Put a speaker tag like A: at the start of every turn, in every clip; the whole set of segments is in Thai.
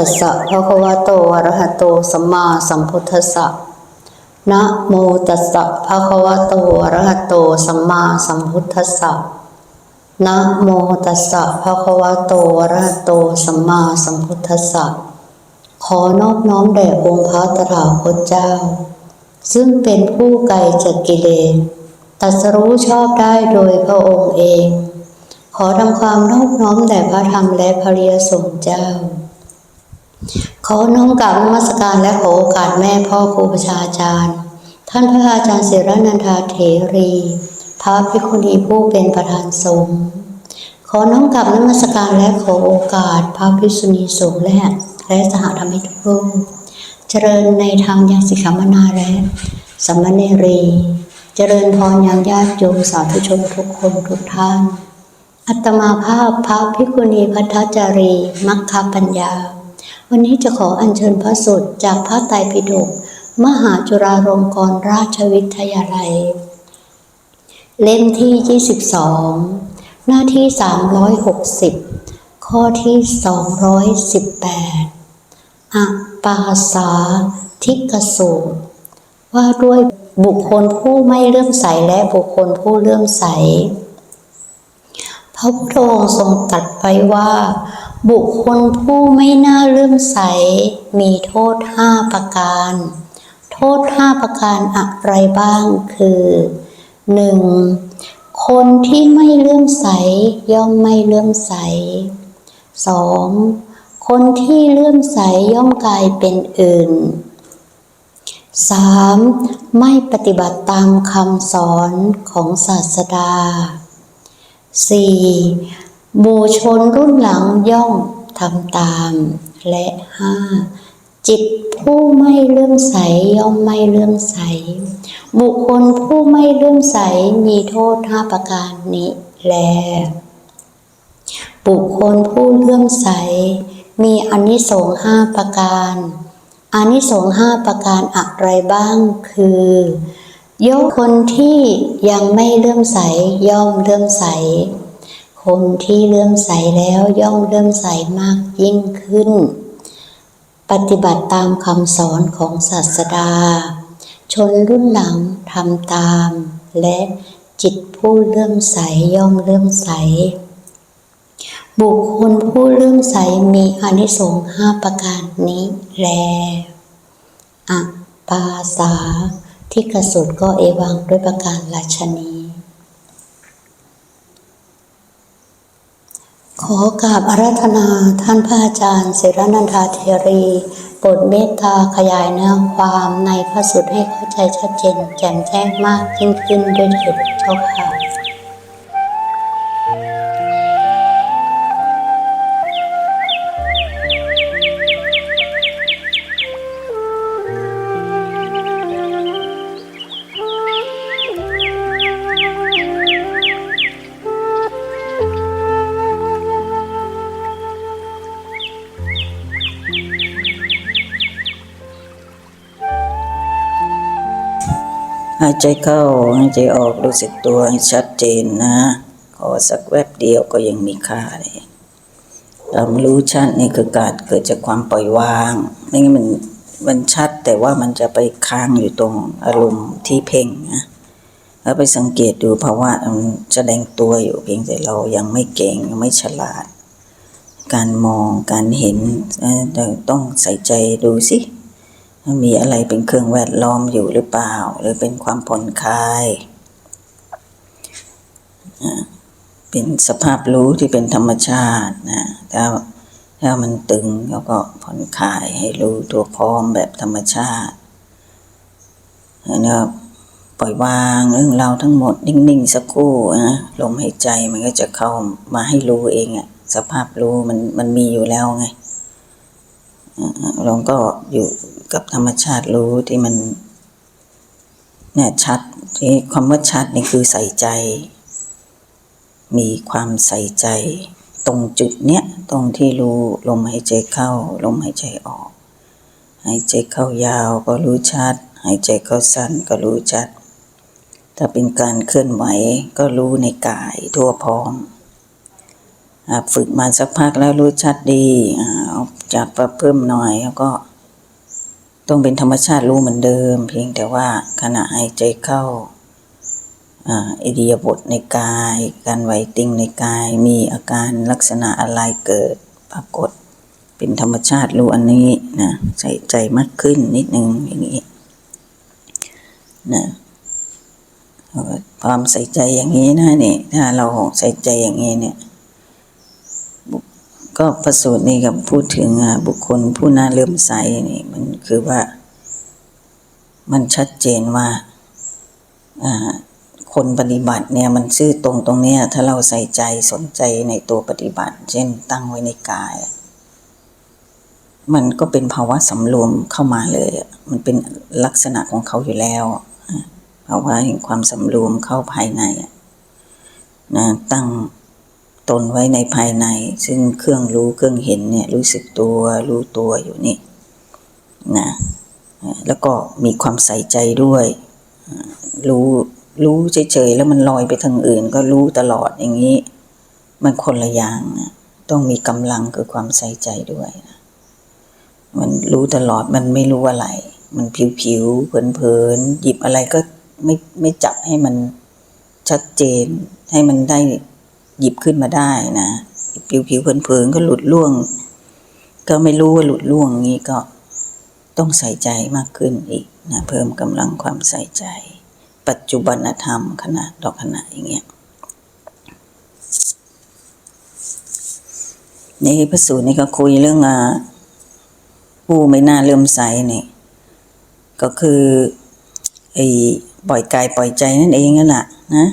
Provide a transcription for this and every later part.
A: ตัสสะภะคะวะโตอะระหะโตสัมมาสัมพุทธัสสะนะโมตัสสะภะคะวะโตอะระหะโตสัมมาสัมพุทธัสสะนะโมตัสสะภะคะวะโตอะระหะโตสัมมาสัมพุทธัสสะขอนอบน้อมแด่องค์พระตถาคตเจ้า ซึ่งเป็นผู้ไกลจากกิเลสตัสรู้ชอบได้โดยพระองค์เอง ขอทำความนอบน้อมแด่พระธรรมและพระริยสงฆ์เจ้า ขอน้อมกราบนมัสการและขอโอกาสแม่พ่อครูประชาจารย์ ท่านพระอาจารย์เสรนันทาเถรี พระภิกขุณีผู้เป็นประธานสงฆ์ขอน้อมกราบนมัสการและขอโอกาส พระภิกษุณีสงฆ์และและสหธรรมิกทุกรูปเจริญในทางยาสิกขามนาและสัมมเนรี เจริญพรยังญาติโยมสาธุชนทุกคนทุกท่าน อัตมาภาพพระภิกขุณีพัทธจารีมัคคปัญญา วันนี้จะขออัญเชิญพระสูตรจากพระไตรปิฎกมหาจุฬาลงกรณราชวิทยาลัย เล่มที่ 22 หน้าที่ 360 ข้อที่ 218อะปาสาทิกสูตร ว่าด้วยบุคคลผู้ไม่เลื่อมใสและบุคคลผู้เลื่อมใส พระพุทธองค์ทรงตรัสไว้ว่า บุคคลผู้ไม่น่าเลื่อมใส มีโทษห้าประการ โทษห้าประการอะไรบ้างคือหนึ่งคนที่ไม่เลื่อมใสย่อมไม่เลื่อมใสสองคนที่เลื่อมใสย่อมกลายเป็นอื่น 3. ไม่ปฏิบัติตามคำสอนของศาสดา 4. บูชนรุ่นหลังย่อมทำตาม และ 5. จิตผู้ไม่เลื่อมใสย่อมไม่เลื่อมใส บุคคลผู้ไม่เลื่อมใสมีโทษห้าประการนี้แล บุคคลผู้เลื่อมใส มีอานิสงส์ห้าประการอานิสงส์ห้าประการอะไรบ้างคือยกคนที่ยังไม่เลื่อมใสย่อมเลื่อมใส คนที่เลื่อมใสแล้วย่อมเลื่อมใสมากยิ่งขึ้น ปฏิบัติตามคำสอนของศาสดา ชนรุ่นหลังทำตาม และจิตผู้เลื่อมใสย่อมเลื่อมใส บุคคลผู้เลื่อมใสมีอนิสงส์ห้าประการนี้แลอปาสาที่กระสุดก็เอวังด้วยประการราชนี ขอกราบอาราธนาท่านพระอาจารย์เสรนันทาเทรีโปรดเมตตาขยายเนื้อความในพระสูตรให้เข้าใจชัดเจนแจ่มแจ้งมากยิ่งขึ้นด้วยเถิดเจ้าค่ะ
B: หายใจเข้าหายใจออกรู้สึกตัวให้ชัดเจนนะ ขอสักแวบเดียวก็ยังมีค่าเลยความรู้ชัดนี่คือการเกิดจากความปล่อยวางไม่งั้นมันมันชัดแต่ว่ามันจะไปค้างอยู่ตรงอารมณ์ที่เพ่งนะแล้วไปสังเกตดูภาวะมันแสดงตัวอยู่เพียงแต่เรายังไม่เก่งยังไม่ฉลาด การมองการเห็นต้องใส่ใจดูสิ มีอะไรเป็นเครื่องแวดล้อมอยู่หรือเปล่า หรือเป็นความผ่อนคลายอ่าเป็นสภาพรู้ที่เป็นธรรมชาตินะถ้าถ้ามันตึงเราก็ผ่อนคลายให้รู้ตัวพร้อมแบบธรรมชาติแล้วก็ปล่อยวางเรื่องราวทั้งหมดนิ่งๆสักครู่นะลมหายใจมันก็จะเข้ามาให้รู้เองอะสภาพรู้มันมันมีอยู่แล้วไง เราก็อยู่กับธรรมชาติรู้ที่มันเนี่ยชัดที่คำว่าชัดนี่คือใส่ใจ มีความใส่ใจ ตรงจุดเนี้ยตรงที่รู้ลมหายใจเข้า ลมหายใจออก หายใจเข้ายาวก็รู้ชัด หายใจเข้าสั้นก็รู้ชัด ถ้าเป็นการเคลื่อนไหวก็รู้ในกายทั่วพร้อม ฝึกมาสักพักแล้วรู้ชัดดีอ่าเอาจากเพิ่มหน่อยแล้วก็ต้องเป็นธรรมชาติรู้เหมือนเดิม เพียงแต่ว่าขณะหายใจเข้าอ่าอิริยบถในกาย การไหวติงในกาย มีอาการลักษณะอะไรเกิดปรากฏ เป็นธรรมชาติรู้อันนี้นะใส่ใจมากขึ้นนิดนึงอย่างนี้นะความใส่ใจอย่างนี้นะนี่ถ้าเราใส่ใจอย่างนี้เนี่ย ก็ประสูตรนี่กับพูดถึงบุคคลผู้น่าเลื่อมใสนี่มันคือว่า มันชัดเจนว่าคนปฏิบัติเนี่ยมันซื่อตรงตรงเนี้ยถ้าเราใส่ใจสนใจในตัวปฏิบัติ เช่นตั้งไว้ในกาย มันก็เป็นภาวะสำรวมเข้ามาเลย มันเป็นลักษณะของเขาอยู่แล้วภาวะแห่งความสำรวมเข้าภายในนะตั้ง ตนไว้ในภายใน ซึ่งเครื่องรู้เครื่องเห็นเนี่ยรู้สึกตัวรู้ตัวอยู่นี่นะแล้วก็มีความใส่ใจด้วย รู้รู้เฉยๆแล้วมันลอยไปทางอื่น ก็รู้ตลอดอย่างนี้ มันคนละอย่างนะต้องมีกำลังคือความใส่ใจด้วยนะมันรู้ตลอดมันไม่รู้อะไร มันผิวๆเผินๆหยิบอะไรก็ไม่ไม่จับให้มันชัดเจนให้มันได้ หยิบขึ้นมาได้นะผิวผิวเผินๆก็หลุดล่วง ก็ไม่รู้ว่าหลุดล่วงนี้ก็ต้องใส่ใจมากขึ้นอีกนะเพิ่มกำลังความใส่ใจ ปัจจุบันธรรมขณะต่อขณะอย่างเงี้ยในพระสูตรนี่ก็คุยเรื่องอ่าผู้ไม่น่าเลื่อมใสเนี่ยก็คือไอ้ปล่อยกายปล่อยใจนั่นเองนั่นแหละนะ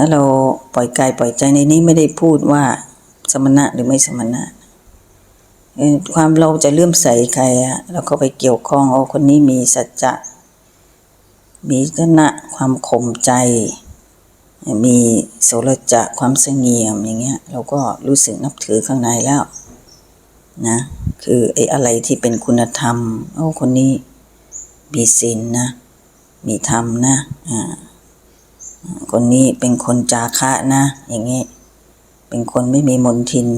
B: ถ้าเราปล่อยกายปล่อยใจในนี้ไม่ได้พูดว่าสมณะหรือไม่สมณะความเราจะเลื่อมใสใครอะเราก็ไปเกี่ยวข้องเอาคนนี้มีสัจจะมีฐานะความข่มใจ มีโสรจะความเสงี่ยมอย่างเงี้ย เราก็รู้สึกนับถือข้างในแล้วนะคือไอ้อะไรที่เป็นคุณธรรมโอ้คนนี้มีศีลนะมีธรรมนะอ่า คนนี้เป็นคนจาคะนะ อย่างนี้ยเป็นคนไม่มีมนทิน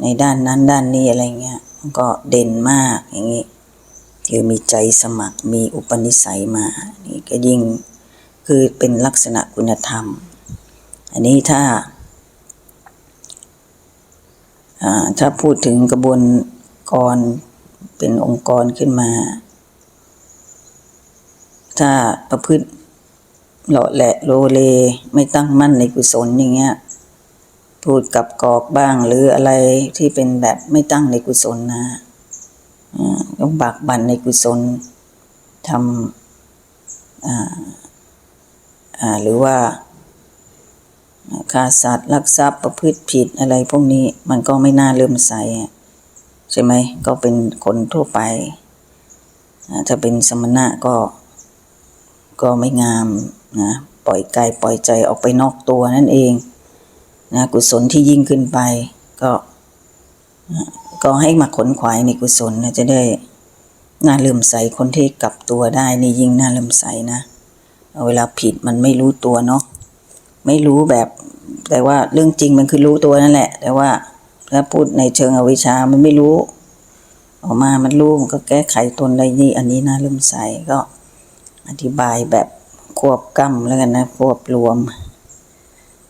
B: ในด้านนั้นด้านนี้อะไรเงี้ยก็เด่นมากอย่างนี้คือมีใจสมัครมีอุปนิสัยมา นี่ก็ยิ่งคือเป็นลักษณะคุณธรรม อันนี้ถ้าอ่าถ้าพูดถึงกระบวนกรเป็นองค์กรขึ้นมา ถ้าประพฤติ เลาะแหละโลเลไม่ตั้งมั่นในกุศลอย่างเงี้ยพูดกับกอกบ้างหรืออะไรที่เป็นแบบไม่ตั้งในกุศลนะอ่าต้องบากบั่นในกุศลทำอ่าอ่าหรือว่าฆ่าสัตว์ลักทรัพย์ประพฤติผิดอะไรพวกนี้มันก็ไม่น่าเลื่อมใสใช่ไหมก็เป็นคนทั่วไปถ้าเป็นสมณะก็ก็ไม่งาม นะปล่อยกายปล่อยใจออกไปนอกตัวนั่นเองนะกุศลที่ยิ่งขึ้นไป ก็นะก็ให้มาขนขวายในกุศลนะจะได้น่าเลื่อมใสคนที่กลับตัวได้นี่ยิ่งน่าเลื่อมใสนะเเวลาผิดมันไม่รู้ตัวเนาะไม่รู้แบบแต่ว่าเรื่องจริงมันคือรู้ตัวนั่นแหละ แต่ว่าถ้าพูดในเชิงอวิชชามันไม่รู้ ออกมามันรู้มันก็แก้ไขตนได้นี่อันนี้น่าเลื่อมใสก็อธิบายแบบ ควบกล้ำแล้วกันนะควบรวม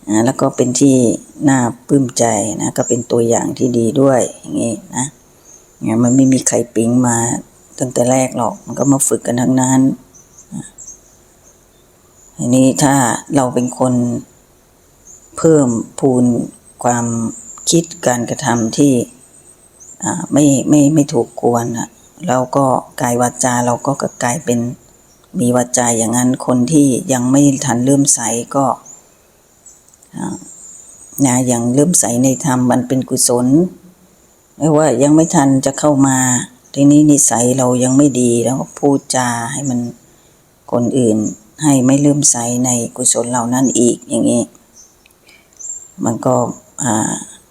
B: อ่าแล้วก็เป็นที่น่าปลื้มใจนะ ก็เป็นตัวอย่างที่ดีด้วยอย่างนี้นะงั้นมันไม่มีใครปิ๊งมาตั้งแต่แรกหรอกมันก็มาฝึกกันทั้งนั้นอะอันนี้ถ้าเราเป็นคนเพิ่มพูนความคิดการกระทำที่อ่าไม่ไม่ไม่ถูกกวนอะเราก็กายวาจาเราก็กลายเป็น มีวาจาอย่างนั้นคนที่ยังไม่ทันเริ่มใสก็นะอย่างเริ่มใสในธรรมมันเป็นกุศลไม่ว่ายังไม่ทันจะเข้ามา ทีนี้นิสัยเรายังไม่ดีแล้วพูดจาให้มันคนอื่นให้ไม่เริ่มใสในกุศลเหล่านั้นอีกอย่างนี้ มันก็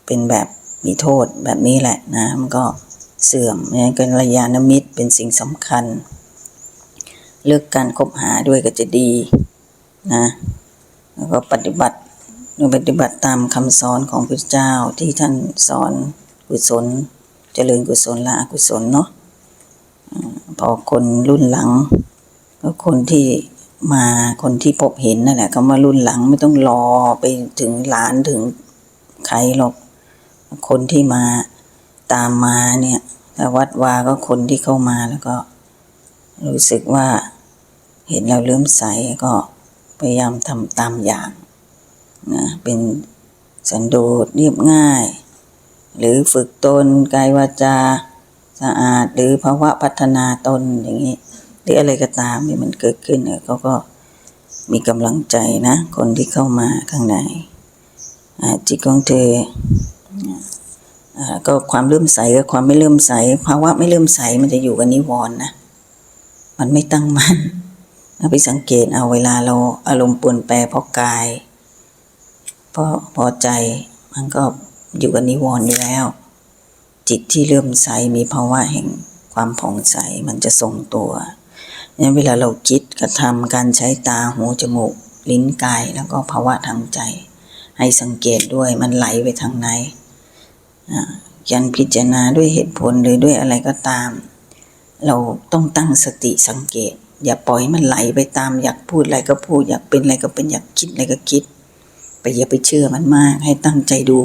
B: เป็นแบบมีโทษแบบนี้แหละนะ มันก็เสื่อมเนี่ยเป็นระยาณมิตรเป็นสิ่งสำคัญ เลือกการคบหาด้วยก็จะดีนะแล้วก็ปฏิบัติปฏิบัติตามคำสอนของพระเจ้าที่ท่านสอนกุศล เจริญกุศลละอกุศลเนาะพอคนรุ่นหลัง ก็คนที่มาคนที่พบเห็นนั่นแหละก็มารุ่นหลังไม่ต้องรอไปถึงหลานถึงใครหรอก คนที่มาตามมาเนี่ยแต่วัดวาก็คนที่เข้ามาแล้วก็ รู้สึกว่าเห็นเราเลื่อมใสก็พยายามทำตามอย่างนะเป็นสันโดษเรียบง่าย หรือฝึกตนกายวาจาสะอาดหรือภาวะพัฒนาตนอย่างนี้หรืออะไรก็ตามที่มันเกิดขึ้นเนี่ยเขาก็มีกำลังใจนะ คนที่เข้ามาข้างในจิตของเธออ่าก็ความเลื่อมใสกับความไม่เลื่อมใสภาวะไม่เลื่อมใสมันจะอยู่กับนิวรณ์นะ มันไม่ตั้งมั่นเราไปสังเกตเอาเวลาเราอารมณ์ปวนแปรเพราะกาย เพราะพอใจมันก็อยู่กับนิวรณ์อยู่แล้ว จิตที่เลื่มใสมีภาวะแห่งความผ่องใสมันจะทรงตัวงั้นเวลาเราคิดกระทำการใช้ตาหูจมูก ลิ้นกายแล้วก็ภาวะทางใจ ให้สังเกตด้วยมันไหลไปทางไหนอ่าการพิจารณาด้วยเหตุผลหรือด้วยอะไรก็ตาม เราต้องตั้งสติสังเกต อย่าปล่อยมันไหลไปตามอยากพูดอะไรก็พูด อยากเป็นอะไรก็เป็นอยากคิดอะไรก็คิด ไปอย่าไปเชื่อมันมากให้ตั้งใจดู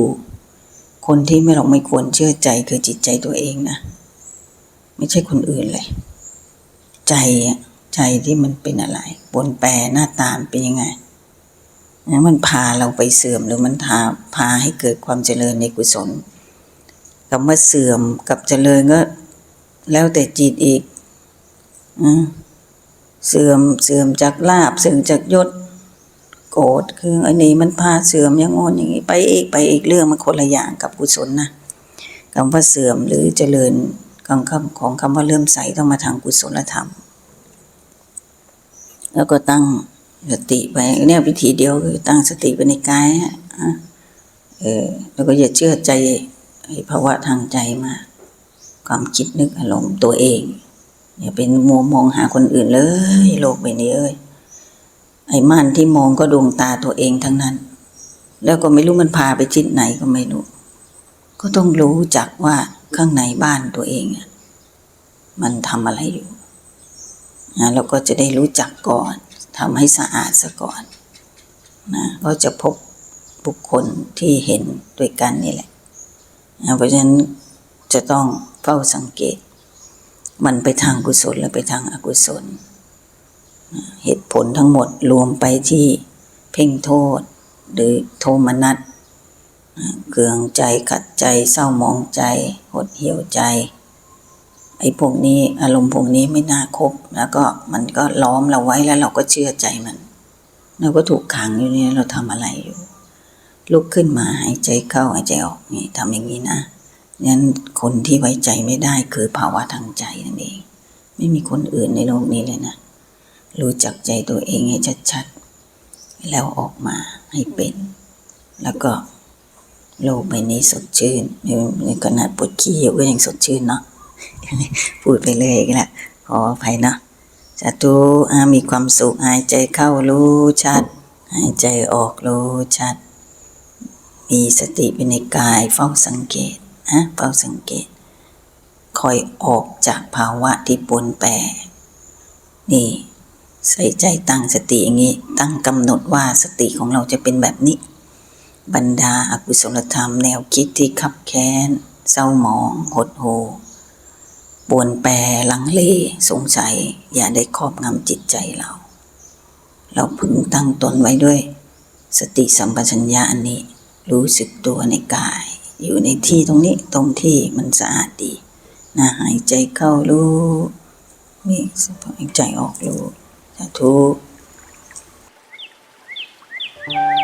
B: คนที่ไม่เราไม่ควรเชื่อใจคือจิตใจตัวเองนะ ไม่ใช่คนอื่นเลย ใจอะใจที่มันเป็นอะไรบนแปรหน้าตามเป็นยังไงนะมันพาเราไปเสื่อมหรือมันพาพาให้เกิดความเจริญในกุศลคำว่าเสื่อมกับเจริญก็ แล้วแต่จิตอีกอเสื่อมเสื่อมจากลาบ เสื่อมจากยศ โกรธคืออันนี้มันพาเสื่อมอย่างงอนอย่างนี้ไปอีกไปอีกเรื่องมันคนละอย่างกับกุศลนะคำว่าเสื่อมหรือเจริญของคำของคำว่าเลื่มใสต้องมาทางกุศลธรรม แล้วก็ตั้งสติไปเนี่ยวิธีเดียวคือตั้งสติไปในกายอะอะเออแล้วก็อย่าเชื่อใจภาวะทางใจมาก ความคิดนึกอารมณ์ตัวเองอย่าเป็นมัวมองหาคนอื่นเลย โลกใบนี้เอ้ยไอ้ม่านที่มองก็ดวงตาตัวเองทั้งนั้น แล้วก็ไม่รู้มันพาไปทิศไหนก็ไม่รู้ ก็ต้องรู้จักว่าข้างในบ้านตัวเองมันทำอะไรอยู่นะเราก็จะได้รู้จักก่อนทำให้สะอาดซะก่อนนะก็จะพบบุคคลที่เห็นด้วยกันนี่แหละนะเพราะฉะนั้นจะต้อง เฝ้าสังเกต มันไปทางกุศลหรือไปทางอกุศล เหตุผลทั้งหมดรวมไปที่เพ่งโทษ หรือโทมนัสเกืองใจขัดใจเศร้ามองใจ หดเหี่ยวใจ ไอ้พวกนี้อารมณ์พวกนี้ไม่น่าคบ แล้วก็มันก็ล้อมเราไว้แล้วเราก็เชื่อใจมันเราก็ถูกขังอยู่นี่เราทำอะไรอยู่ ลุกขึ้นมาหายใจเข้าหายใจออกนี่ทำอย่างนี้นะ งั้นคนที่ไว้ใจไม่ได้คือภาวะทางใจนั่นเอง ไม่มีคนอื่นในโลกนี้เลยนะ รู้จักใจตัวเองให้ชัดๆ แล้วออกมาให้เป็น แล้วก็โลกใบนี้สดชื่นในในขนาดปวดขี้อยู่ก็ยังสดชื่นเนาะพูดไปเลยอีกแล้วขออภัยเนาะสาธุอามีความสุขหายใจเข้ารู้ชัด หายใจออกรู้ชัด มีสติเป็นในกายเฝ้าสังเกต นะเฝ้าสังเกต คอยออกจากภาวะที่ปนแปรนี่ ใส่ใจตั้งสติอย่างนี้ ตั้งกำหนดว่าสติของเราจะเป็นแบบนี้ บรรดาอากุศลธรรมแนวคิดที่ขับแค้น เศร้าหมอง หดหูปวนแปรลังเลสงสัย อย่าได้ครอบงำจิตใจเรา เราพึงตั้งตนไว้ด้วย สติสัมปชัญญะอันนี้ รู้สึกตัวในกาย อยู่ในที่ตรงนี้ตรงที่มันสะอาดดีนะหายใจเข้ารู้มีสหายใจออกรู้สาทุ thank you